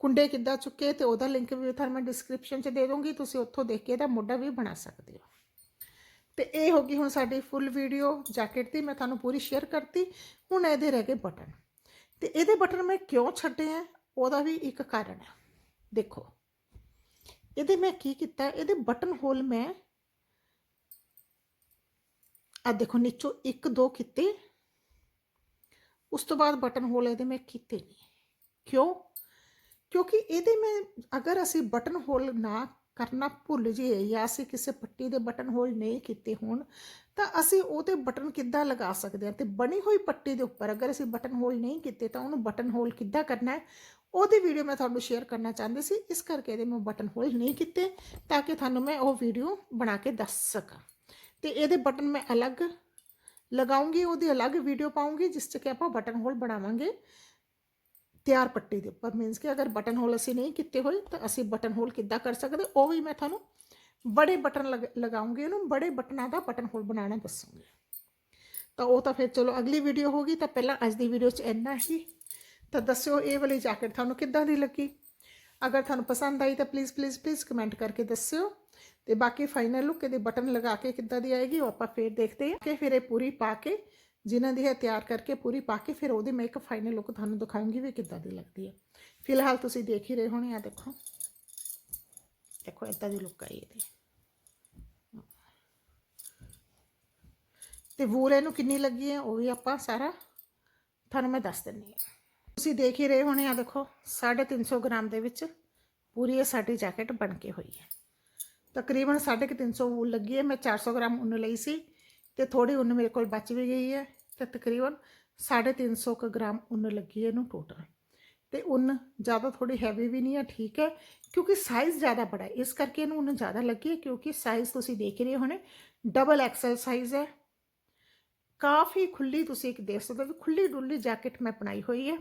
ਕੁੰਡੇ ਕਿੱਦਾਂ ਚੁੱਕੇ ਤੇ ਉਹਦਾ ਲਿੰਕ ਵੀ ਤੁਹਾਨੂੰ ਮੈਂ ਡਿਸਕ੍ਰਿਪਸ਼ਨ 'ਚ ਦੇ ਦੂੰਗੀ ਤੁਸੀਂ ਉੱਥੋਂ ਦੇਖ ਕੇ ਇਹਦਾ ਮੋਢਾ ਵੀ ਬਣਾ ਸਕਦੇ ਹੋ। ਤੇ ਇਹ ਹੋ ਗਈ ਹੁਣ ਸਾਡੀ ਫੁੱਲ ਵੀਡੀਓ ਜੈਕਟ ਦੀ, ਮੈਂ ਤੁਹਾਨੂੰ ਪੂਰੀ ਸ਼ੇਅਰ ਕਰਤੀ। ਹੁਣ ਇਹਦੇ ਰਹਿ ਗਏ ਬਟਨ ਤੇ ਇਹਦੇ ਬਟਨ ਮੈਂ ਕਿਉਂ ਛੱਡੇ ਆ? ਉਹਦਾ ਵੀ ਇੱਕ ਕਾਰਨ ਹੈ ਦੇਖੋ, ਇਹਦੇ ਮੈਂ ਕੀ ਕੀਤਾ? ਇਹਦੇ ਬਟਨ ਹੋਲ ਮੈਂ ਆ ਦੇਖੋ, ਨੀਚੋਂ ਇੱਕ, ਦੋ ਕੀਤੇ। ਉਸ ਤੋਂ ਬਾਅਦ ਬਟਨ ਹੋਲ ਇਹਦੇ ਮੈਂ ਕੀਤੇ ਨਹੀਂ ਕਿਉਂ? ਕਿਉਂਕਿ ਇਹਦੇ ਮੈਂ, ਅਗਰ ਅਸੀਂ ਬਟਨ ਹੋਲ ਨਾ ਕਰਨਾ ਭੁੱਲ ਜੇ ਜਾਂ ਅਸੀਂ ਕਿਸੇ ਪੱਟੀ ਦੇ ਬਟਨ ਹੋਲ ਨਹੀਂ ਕੀਤੇ ਹੋਣ, ਤਾਂ ਅਸੀਂ ਉਹਦੇ ਬਟਨ ਕਿੱਦਾਂ ਲਗਾ ਸਕਦੇ ਹਾਂ? ਤੇ ਬਣੀ ਹੋਈ ਪੱਟੀ ਦੇ ਉੱਪਰ ਅਗਰ ਅਸੀਂ ਬਟਨ ਹੋਲ ਨਹੀਂ ਕੀਤੇ, ਤਾਂ ਉਹਨੂੰ ਬਟਨ ਹੋਲ ਕਿੱਦਾਂ ਕਰਨਾ ਹੈ? ਉਹਦੀ ਵੀਡੀਓ ਮੈਂ ਤੁਹਾਨੂੰ ਸ਼ੇਅਰ ਕਰਨਾ ਚਾਹੁੰਦੀ ਸੀ, ਇਸ ਕਰਕੇ ਇਹਦੇ ਮੈਂ ਬਟਨ ਹੋਲ ਨਹੀਂ ਕੀਤੇ, ਤਾਂ ਕਿ ਤੁਹਾਨੂੰ ਮੈਂ ਉਹ ਵੀਡੀਓ ਬਣਾ ਕੇ ਦੱਸ ਸਕਾਂ। ਤੇ ਇਹਦੇ ਬਟਨ ਮੈਂ ਅਲੱਗ ਲਗਾਉਂਗੀ, ਉਹਦੀ ਅਲੱਗ ਵੀਡੀਓ ਪਾਉਂਗੀ, ਜਿਸ 'ਚ ਕਿ ਆਪਾਂ ਬਟਨ ਹੋਲ ਬਣਾਵਾਂਗੇ। ਤਿਆਰ ਪੱਟੀ ਦੇ ਉੱਪਰ। ਮੀਨਸ ਕਿ ਅਗਰ ਬਟਨ ਹੋਲ ਅਸੀਂ ਨਹੀਂ ਕੀਤੇ ਹੋਏ, ਤਾਂ ਅਸੀਂ ਬਟਨ ਹੋਲ ਕਿੱਦਾਂ ਕਰ ਸਕਦੇ? ਉਹ ਵੀ ਮੈਂ ਤੁਹਾਨੂੰ ਬੜੇ ਬਟਨ ਲਗਾਉਂਗੀ ਉਹਨੂੰ, ਬੜੇ ਬਟਨਾਂ ਦਾ ਬਟਨ ਹੋਲ ਬਣਾਉਣਾ ਦੱਸਾਂਗੀ। ਤਾਂ ਉਹ ਤਾਂ ਫਿਰ ਚਲੋ ਅਗਲੀ ਵੀਡੀਓ ਹੋਗੀ ਤਾਂ ਪਹਿਲਾਂ ਅੱਜ ਦੀ ਵੀਡੀਓ 'ਚ ਇੰਨਾ ਹੀ। ਤਾਂ ਦੱਸਿਓ ਇਹ ਵਾਲੀ ਜੈਕਟ ਤੁਹਾਨੂੰ ਕਿੱਦਾਂ ਦੀ ਲੱਗੀ? ਅਗਰ ਤੁਹਾਨੂੰ ਪਸੰਦ ਆਈ ਤਾਂ ਪਲੀਜ਼ ਪਲੀਜ਼ ਪਲੀਜ਼ ਕਮੈਂਟ ਕਰਕੇ ਦੱਸਿਓ। ਤੇ ਬਾਕੀ ਫਾਈਨਲ ਲੁੱਕ ਇਹਦੇ ਬਟਨ ਲਗਾ ਕੇ ਕਿੱਦਾਂ ਦੀ ਆਏਗੀ, ਉਹ ਆਪਾਂ ਫੇਰ ਦੇਖਦੇ ਹਾਂ। ਕਿ ਫਿਰ ਇਹ ਪੂਰੀ ਪਾ ਕੇ ਜਿਨ੍ਹਾਂ ਦੀ ਹੈ ਤਿਆਰ ਕਰਕੇ ਪੂਰੀ ਪਾ ਕੇ ਫਿਰ ਉਹਦੀ ਮੈਂ ਇੱਕ ਫਾਈਨਲ ਲੁੱਕ ਤੁਹਾਨੂੰ ਦਿਖਾਉਂਗੀ ਵੀ ਕਿੱਦਾਂ ਦੀ ਲੱਗਦੀ ਹੈ। ਫਿਲਹਾਲ ਤੁਸੀਂ ਦੇਖ ਹੀ ਰਹੇ ਹੋਣੇ ਆ ਦੇਖੋ। ਦੇਖੋ ਇਦਾਂ ਦੀ ਲੁੱਕ ਆਈ ਇਹਦੀ। ਤੇ ਵੂਲ ਇਹਨੂੰ ਕਿੰਨੀ ਲੱਗੀ ਹੈ, ਉਹ ਵੀ ਆਪਾਂ ਸਾਰਾ ਤੁਹਾਨੂੰ ਮੈਂ ਦੱਸ ਦਿੰਨੀ ਹਾਂ। ਤੁਸੀਂ ਦੇਖ ਹੀ ਰਹੇ ਹੋਣੇ ਆ ਦੇਖੋ 350 ਗ੍ਰਾਮ ਦੇ ਵਿੱਚ ਪੂਰੀ ਇਹ ਸਾਡੀ ਜੈਕਟ ਬਣ ਕੇ ਹੋਈ ਹੈ। ਤਕਰੀਬਨ 350 ਵੂਲ ਲੱਗੀ ਹੈ, ਮੈਂ 400 ਗ੍ਰਾਮ ਉੱਨ ਲਈ ਸੀ। ਤੇ ਥੋੜੀ ਉੱਨ ਮੇਰੇ ਕੋਲ ਬਚ ਵੀ ਗਈ ਹੈ ਤੇ ਤਕਰੀਬਨ 350 ਕੁ ਗ੍ਰਾਮ ਉੱਨ ਲੱਗੀ ਹੈ ਇਹਨੂੰ ਟੋਟਲ ਤੇ ਉੱਨ ਜ਼ਿਆਦਾ ਥੋੜੀ ਹੈਵੀ ਵੀ ਨਹੀਂ ਹੈ, ਠੀਕ ਹੈ, ਕਿਉਂਕਿ ਸਾਈਜ਼ ਜ਼ਿਆਦਾ ਬੜਾ ਹੈ। ਇਸ ਕਰਕੇ ਇਹਨੂੰ ਉੱਨ ਜ਼ਿਆਦਾ ਲੱਗੀ ਹੈ, ਕਿਉਂਕਿ ਸਾਈਜ਼ ਤੁਸੀਂ ਦੇਖ ਰਹੇ ਹੋਣੇ ਡਬਲ ਐਕਸਲ ਸਾਈਜ਼ ਹੈ। ਕਾਫੀ ਖੁੱਲੀ ਤੁਸੀਂ ਇੱਕ ਦੇਖ ਸਕਦੇ ਹੋ ਵੀ ਖੁੱਲੀ ਡੁੱਲੀ ਜੈਕਟ ਮੈਂ ਬਣਾਈ ਹੋਈ ਹੈ।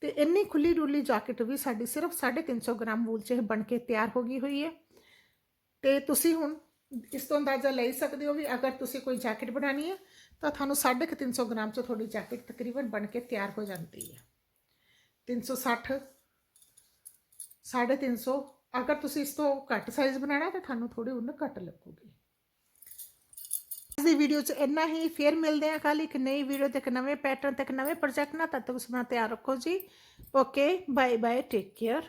ਤੇ ਇੰਨੀ ਖੁੱਲੀ ਡੁੱਲੀ ਜੈਕਟ ਵੀ ਸਾਡੀ ਸਿਰਫ 350 ਗ੍ਰਾਮ ਵੂਲ 'ਚ ਇਹ ਬਣ ਕੇ ਤਿਆਰ ਹੋ ਗਈ ਹੋਈ ਹੈ। ਤੇ ਤੁਸੀਂ ਹੁਣ ਇਸ ਤੋਂ ਅੰਦਾਜ਼ਾ ਲੈ ਸਕਦੇ ਹੋ ਵੀ ਅਗਰ ਤੁਸੀਂ ਕੋਈ ਜੈਕਟ ਬਣਾਣੀ ਹੈ, ਤਾਂ ਤੁਹਾਨੂੰ 350 ਗ੍ਰਾਮ 'ਚ ਤੁਹਾਡੀ ਜੈਕਟ ਤਕਰੀਬਨ ਬਣ ਕੇ ਤਿਆਰ ਹੋ ਜਾਂਦੀ ਹੈ। 360 350 ਅਗਰ ਤੁਸੀਂ ਇਸ ਤੋਂ ਘੱਟ ਸਾਈਜ਼ ਬਣਾਉਣਾ ਤਾਂ ਤੁਹਾਨੂੰ ਥੋੜੀ ਉਨ ਘੱਟ ਲੱਗੂਗੀ। ਅੱਜ ਦੀ ਵੀਡੀਓ 'ਚ ਇੰਨਾ ਹੀ, ਫੇਰ ਮਿਲਦੇ ਹਾਂ ਕੱਲ ਇੱਕ ਨਈ ਵੀਡੀਓ ਤੇ ਇੱਕ ਨਵੇਂ ਪੈਟਰਨ ਤੇ ਇੱਕ ਨਵੇਂ ਪ੍ਰੋਜੈਕਟ ਨਾਲ, ਤਦ ਤੱਕ ਤੁਸੀਂ ਆਪਣਾ ਧਿਆਨ ਰੱਖੋ ਜੀ। Okay bye bye take care